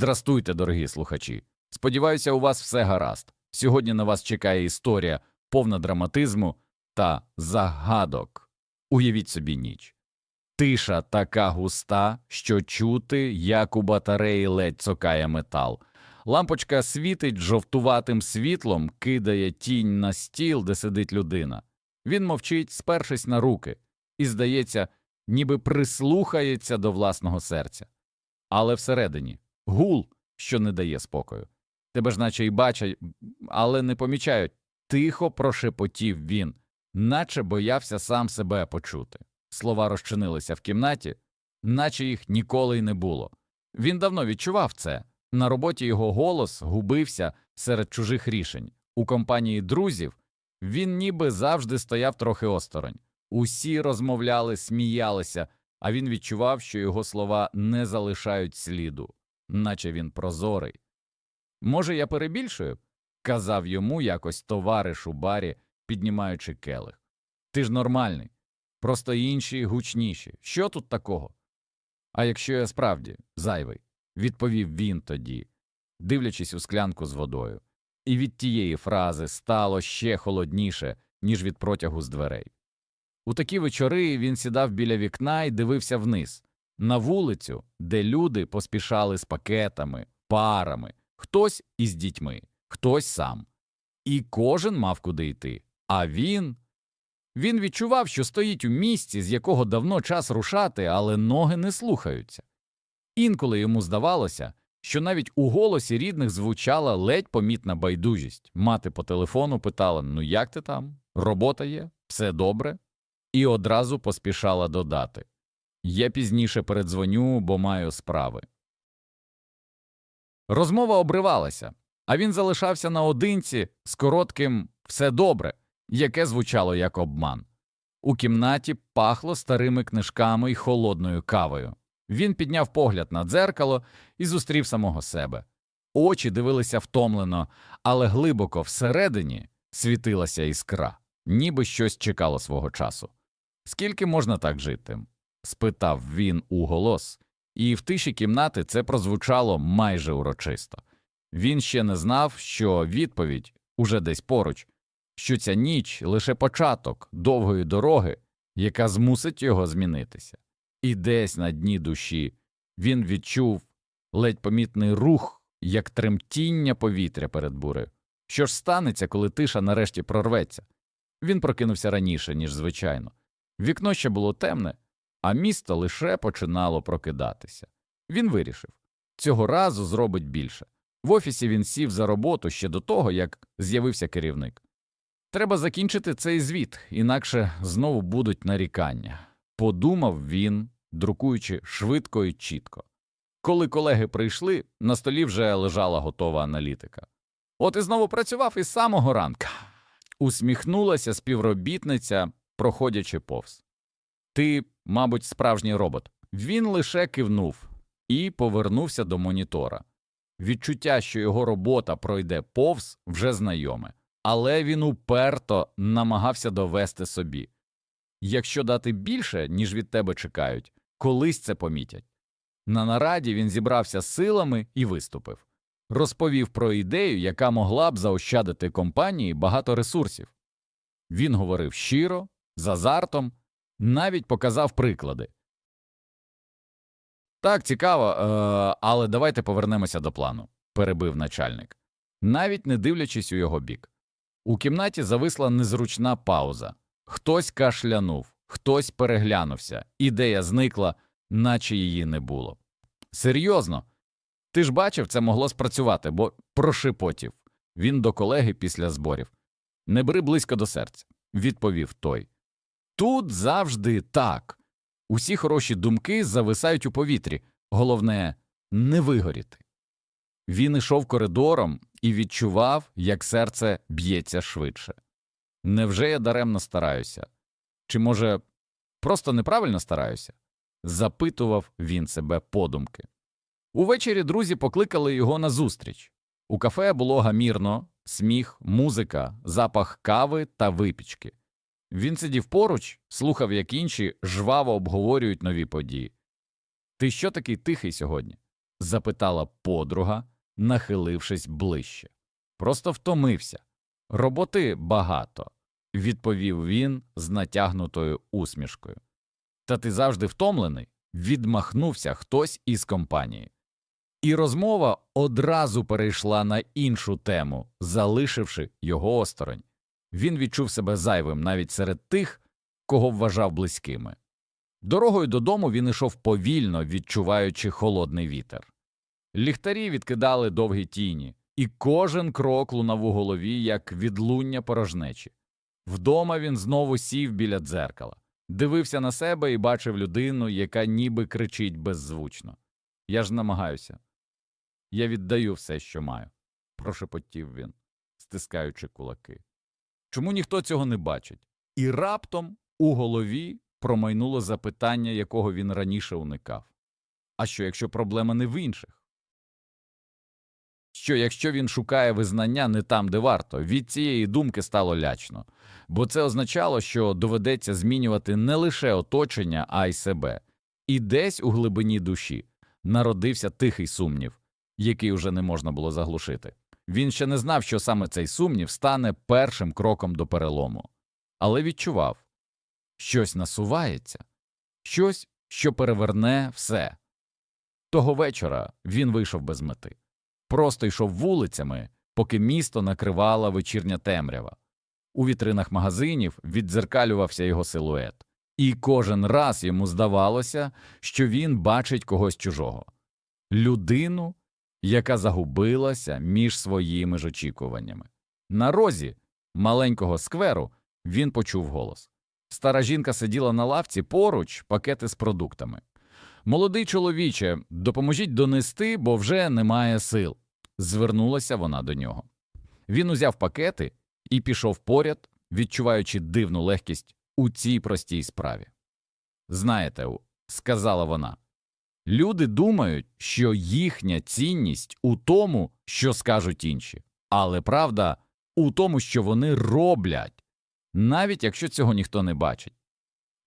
Здрастуйте, дорогі слухачі. Сподіваюся, у вас все гаразд. Сьогодні на вас чекає історія, повна драматизму та загадок. Уявіть собі ніч. Тиша така густа, що чути, як у батареї ледь цокає метал. Лампочка світить жовтуватим світлом, кидає тінь на стіл, де сидить людина. Він мовчить, спершись на руки, і, здається, ніби прислухається до власного серця. Але всередині гул, що не дає спокою. Тебе ж наче й бачать, але не помічають. Тихо прошепотів він, наче боявся сам себе почути. Слова розчинилися в кімнаті, наче їх ніколи й не було. Він давно відчував це. На роботі його голос губився серед чужих рішень. У компанії друзів він ніби завжди стояв трохи осторонь. Усі розмовляли, сміялися, а він відчував, що його слова не залишають сліду, наче він прозорий. Може, я перебільшую? казав йому якось товариш у барі, піднімаючи келих. Ти ж нормальний, просто інші гучніші. Що тут такого? А якщо я справді зайвий, відповів він тоді, дивлячись у склянку з водою. І від тієї фрази стало ще холодніше, ніж від протягу з дверей. У такі вечори він сідав біля вікна і дивився вниз, на вулицю, де люди поспішали з пакетами, парами, хтось із дітьми, хтось сам. І кожен мав куди йти. А він. Він відчував, що стоїть у місці, з якого давно час рушати, але ноги не слухаються. Інколи йому здавалося, що навіть у голосі рідних звучала ледь помітна байдужість. Мати по телефону питала: Ну як ти там? Робота є? Все добре? І одразу поспішала додати Я пізніше передзвоню, бо маю справи. Розмова обривалася, а він залишався наодинці з коротким все добре, яке звучало як обман. У кімнаті пахло старими книжками й холодною кавою. Він підняв погляд на дзеркало і зустрів самого себе. Очі дивилися втомлено, але глибоко всередині світилася іскра, ніби щось чекало свого часу. Скільки можна так жити? Спитав він уголос, і в тиші кімнати це прозвучало майже урочисто. Він ще не знав, що відповідь уже десь поруч, що ця ніч лише початок довгої дороги, яка змусить його змінитися. І десь на дні душі він відчув ледь помітний рух, як тремтіння повітря перед бурею. Що ж станеться, коли тиша нарешті прорветься? Він прокинувся раніше, ніж звичайно. Вікно ще було темне, а місто лише починало прокидатися. Він вирішив цього разу зробить більше. В офісі він сів за роботу ще до того, як з'явився керівник. Треба закінчити цей звіт, інакше знову будуть нарікання. Подумав він, друкуючи швидко і чітко. Коли колеги прийшли, на столі вже лежала готова аналітика. От і знову працював із самого ранка. Усміхнулася співробітниця, проходячи повз. Ти, мабуть, справжній робот. Він лише кивнув і повернувся до монітора. Відчуття, що його робота пройде повз, вже знайоме, але він уперто намагався довести собі якщо дати більше, ніж від тебе чекають, колись це помітять. На нараді він зібрався силами і виступив. Розповів про ідею, яка могла б заощадити компанії багато ресурсів. Він говорив щиро, з азартом, навіть показав приклади. Так, цікаво, е, але давайте повернемося до плану, перебив начальник, навіть не дивлячись у його бік. У кімнаті зависла незручна пауза. Хтось кашлянув, хтось переглянувся, ідея зникла, наче її не було. Серйозно, ти ж бачив, це могло спрацювати, бо прошепотів. Він до колеги після зборів. Не бери близько до серця, відповів той. Тут завжди так. Усі хороші думки зависають у повітрі, головне не вигоріти. Він ішов коридором і відчував, як серце б'ється швидше. Невже я даремно стараюся? Чи, може, просто неправильно стараюся? запитував він себе подумки. Увечері друзі покликали його на зустріч. У кафе було гамірно, сміх, музика, запах кави та випічки. Він сидів поруч, слухав, як інші жваво обговорюють нові події. Ти що такий тихий сьогодні? запитала подруга, нахилившись ближче. Просто втомився. Роботи багато, відповів він з натягнутою усмішкою. Та ти завжди втомлений, відмахнувся хтось із компанії. І розмова одразу перейшла на іншу тему, залишивши його осторонь. Він відчув себе зайвим навіть серед тих, кого вважав близькими. Дорогою додому він ішов повільно, відчуваючи холодний вітер. Ліхтарі відкидали довгі тіні, і кожен крок лунав у голові, як відлуння порожнечі. Вдома він знову сів біля дзеркала, дивився на себе і бачив людину, яка ніби кричить беззвучно. Я ж намагаюся. Я віддаю все, що маю, прошепотів він, стискаючи кулаки. Чому ніхто цього не бачить? І раптом у голові промайнуло запитання, якого він раніше уникав. А що, якщо проблема не в інших? Що, якщо він шукає визнання не там, де варто, від цієї думки стало лячно, бо це означало, що доведеться змінювати не лише оточення, а й себе. І десь у глибині душі народився тихий сумнів, який уже не можна було заглушити. Він ще не знав, що саме цей сумнів стане першим кроком до перелому, але відчував. Щось насувається, щось, що переверне все. Того вечора він вийшов без мети, просто йшов вулицями, поки місто накривала вечірня темрява. У вітринах магазинів віддзеркалювався його силует, і кожен раз йому здавалося, що він бачить когось чужого. Людину, яка загубилася між своїми ж очікуваннями. На розі маленького скверу він почув голос. Стара жінка сиділа на лавці поруч пакети з продуктами. Молодий чоловіче, допоможіть донести, бо вже немає сил. Звернулася вона до нього. Він узяв пакети і пішов поряд, відчуваючи дивну легкість у цій простій справі. Знаєте, сказала вона, люди думають, що їхня цінність у тому, що скажуть інші, але правда у тому, що вони роблять, навіть якщо цього ніхто не бачить.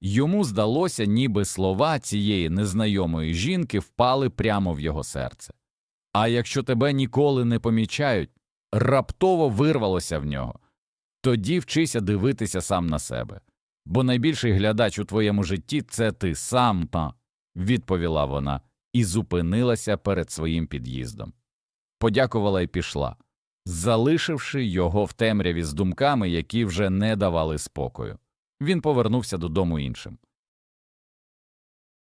Йому здалося, ніби слова цієї незнайомої жінки впали прямо в його серце. А якщо тебе ніколи не помічають, раптово вирвалося в нього. Тоді вчися дивитися сам на себе. Бо найбільший глядач у твоєму житті це ти сам, відповіла вона і зупинилася перед своїм під'їздом. Подякувала і пішла, залишивши його в темряві з думками, які вже не давали спокою. Він повернувся додому іншим.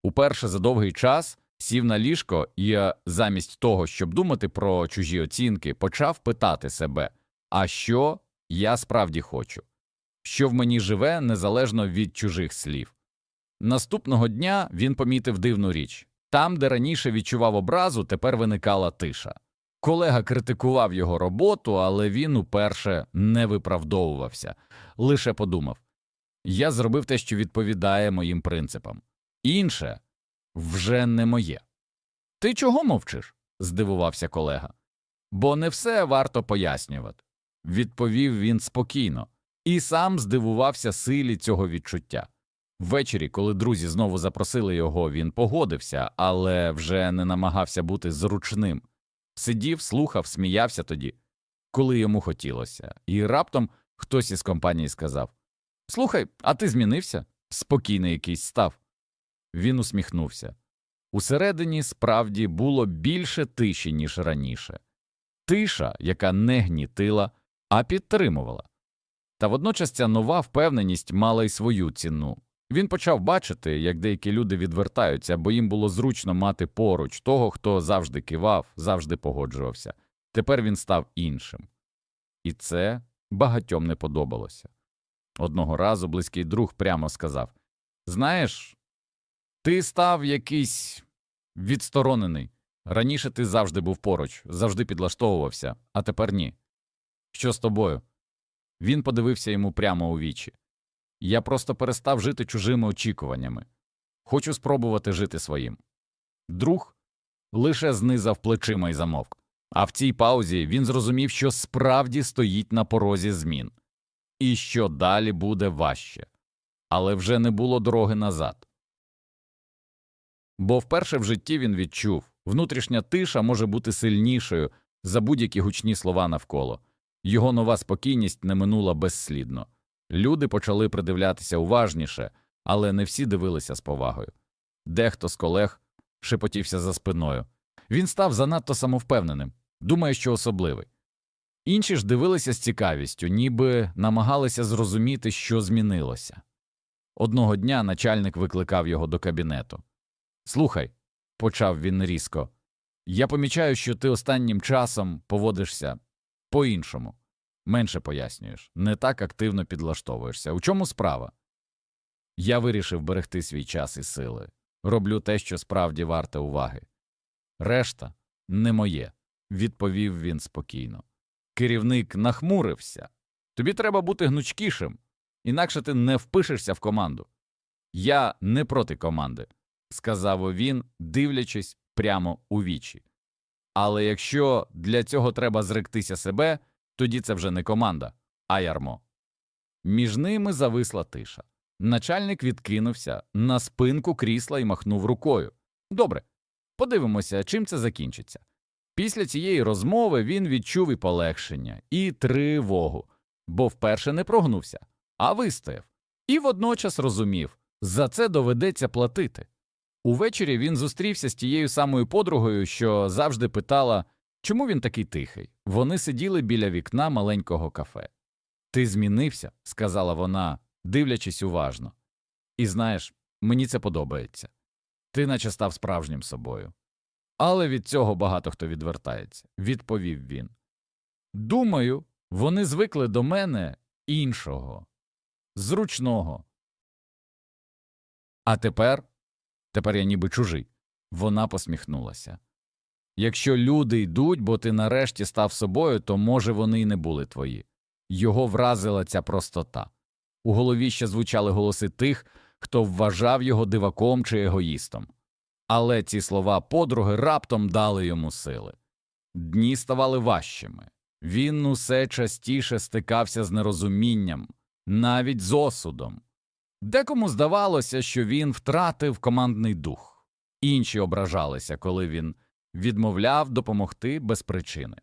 Уперше за довгий час сів на ліжко і е, замість того, щоб думати про чужі оцінки, почав питати себе а що я справді хочу, що в мені живе незалежно від чужих слів. Наступного дня він помітив дивну річ там, де раніше відчував образу, тепер виникала тиша. Колега критикував його роботу, але він уперше не виправдовувався, лише подумав я зробив те, що відповідає моїм принципам. Інше вже не моє. Ти чого мовчиш? здивувався колега. Бо не все варто пояснювати, відповів він спокійно, і сам здивувався силі цього відчуття. Ввечері, коли друзі знову запросили його, він погодився, але вже не намагався бути зручним. Сидів, слухав, сміявся тоді, коли йому хотілося, і раптом хтось із компанії сказав Слухай, а ти змінився? Спокійний якийсь став. Він усміхнувся. Усередині справді було більше тиші, ніж раніше. Тиша, яка не гнітила, а підтримувала. Та водночас ця нова впевненість мала й свою ціну. Він почав бачити, як деякі люди відвертаються, бо їм було зручно мати поруч того, хто завжди кивав, завжди погоджувався. Тепер він став іншим. І це багатьом не подобалося. Одного разу близький друг прямо сказав Знаєш, ти став якийсь відсторонений. Раніше ти завжди був поруч, завжди підлаштовувався, а тепер ні. Що з тобою? Він подивився йому прямо у вічі. Я просто перестав жити чужими очікуваннями. Хочу спробувати жити своїм. Друг лише знизав плечима і замовк. А в цій паузі він зрозумів, що справді стоїть на порозі змін, і що далі буде важче. Але вже не було дороги назад. Бо вперше в житті він відчув Внутрішня тиша може бути сильнішою за будь-які гучні слова навколо. Його нова спокійність не минула безслідно. Люди почали придивлятися уважніше, але не всі дивилися з повагою. Дехто з колег шепотівся за спиною. Він став занадто самовпевненим, думає, що особливий. Інші ж дивилися з цікавістю, ніби намагалися зрозуміти, що змінилося. Одного дня начальник викликав його до кабінету. Слухай, почав він різко, я помічаю, що ти останнім часом поводишся по-іншому, менше пояснюєш, не так активно підлаштовуєшся. У чому справа? Я вирішив берегти свій час і сили, роблю те, що справді варте уваги. Решта не моє, відповів він спокійно. Керівник нахмурився. Тобі треба бути гнучкішим, інакше ти не впишешся в команду. Я не проти команди, сказав він, дивлячись прямо у вічі. Але якщо для цього треба зректися себе, тоді це вже не команда, а ярмо. Між ними зависла тиша. Начальник відкинувся на спинку крісла і махнув рукою. Добре, подивимося, чим це закінчиться. Після цієї розмови він відчув і полегшення, і тривогу, бо вперше не прогнувся, а вистояв, і водночас розумів за це доведеться платити. Увечері він зустрівся з тією самою подругою, що завжди питала, чому він такий тихий. Вони сиділи біля вікна маленького кафе. Ти змінився, сказала вона, дивлячись уважно. І знаєш, мені це подобається. Ти наче став справжнім собою. Але від цього багато хто відвертається, відповів він. Думаю, вони звикли до мене іншого, зручного. А тепер, тепер я ніби чужий. Вона посміхнулася. Якщо люди йдуть, бо ти нарешті став собою, то, може, вони й не були твої. Його вразила ця простота. У голові ще звучали голоси тих, хто вважав його диваком чи егоїстом. Але ці слова подруги раптом дали йому сили. Дні ставали важчими. Він усе частіше стикався з нерозумінням, навіть з осудом. Декому здавалося, що він втратив командний дух, інші ображалися, коли він відмовляв допомогти без причини.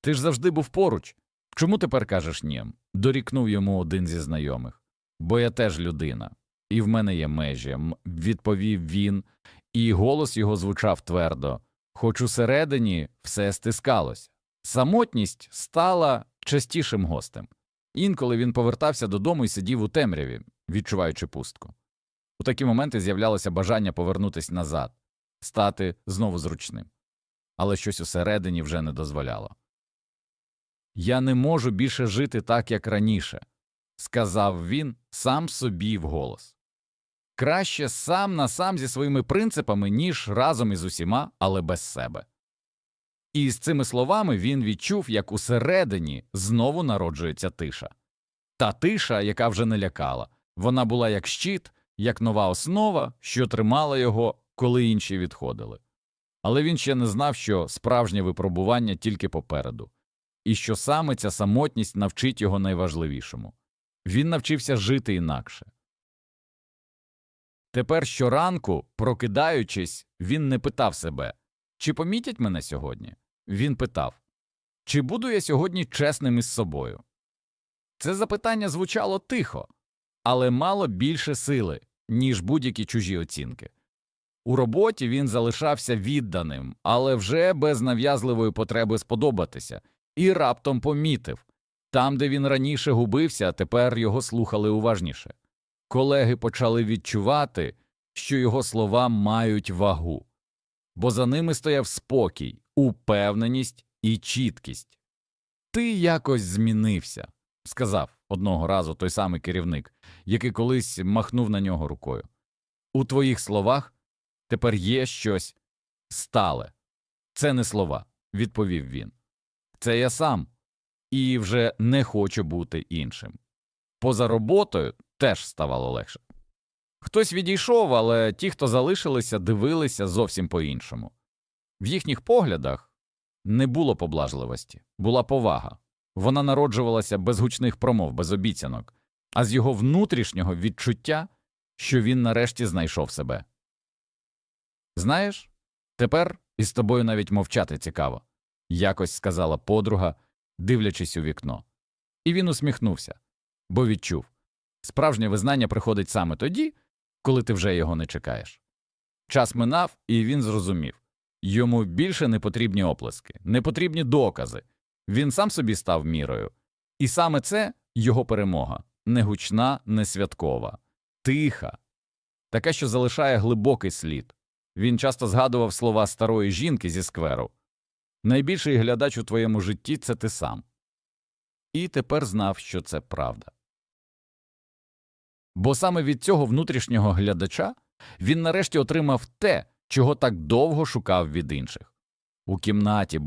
Ти ж завжди був поруч. Чому тепер кажеш ні? дорікнув йому один зі знайомих. Бо я теж людина, і в мене є межі, відповів він, і голос його звучав твердо, хоч усередині все стискалося. Самотність стала частішим гостем. Інколи він повертався додому і сидів у темряві, відчуваючи пустку. У такі моменти з'являлося бажання повернутися назад, стати знову зручним. Але щось усередині вже не дозволяло. Я не можу більше жити так, як раніше, сказав він сам собі вголос. Краще сам на сам зі своїми принципами, ніж разом із усіма, але без себе. І з цими словами він відчув, як усередині знову народжується тиша. Та тиша, яка вже не лякала, вона була як щит, як нова основа, що тримала його, коли інші відходили. Але він ще не знав, що справжнє випробування тільки попереду, і що саме ця самотність навчить його найважливішому він навчився жити інакше. Тепер щоранку, прокидаючись, він не питав себе, чи помітять мене сьогодні? Він питав, чи буду я сьогодні чесним із собою? Це запитання звучало тихо, але мало більше сили, ніж будь-які чужі оцінки. У роботі він залишався відданим, але вже без нав'язливої потреби сподобатися, і раптом помітив там, де він раніше губився, тепер його слухали уважніше. Колеги почали відчувати, що його слова мають вагу, бо за ними стояв спокій, упевненість і чіткість. Ти якось змінився, сказав одного разу той самий керівник, який колись махнув на нього рукою. У твоїх словах тепер є щось стале. Це не слова, відповів він. Це я сам і вже не хочу бути іншим. Поза роботою теж ставало легше. Хтось відійшов, але ті, хто залишилися, дивилися зовсім по іншому. В їхніх поглядах не було поблажливості, була повага. Вона народжувалася без гучних промов, без обіцянок, а з його внутрішнього відчуття, що він нарешті знайшов себе. Знаєш, Тепер із тобою навіть мовчати цікаво, якось сказала подруга, дивлячись у вікно. І він усміхнувся, бо відчув справжнє визнання приходить саме тоді, коли ти вже його не чекаєш. Час минав, і він зрозумів йому більше не потрібні оплески, не потрібні докази. Він сам собі став мірою. І саме це його перемога не гучна, не святкова, тиха, така, що залишає глибокий слід. Він часто згадував слова старої жінки зі скверу Найбільший глядач у твоєму житті це ти сам. І тепер знав, що це правда. Бо саме від цього внутрішнього глядача він нарешті отримав те, чого так довго шукав від інших. У кімнаті